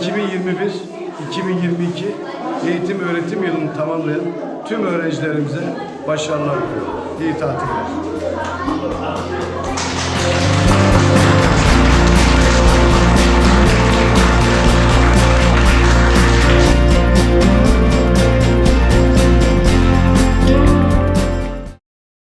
2021-2022 eğitim öğretim yılını tamamlayan tüm öğrencilerimize başarılar diliyorum. İyi tatiller.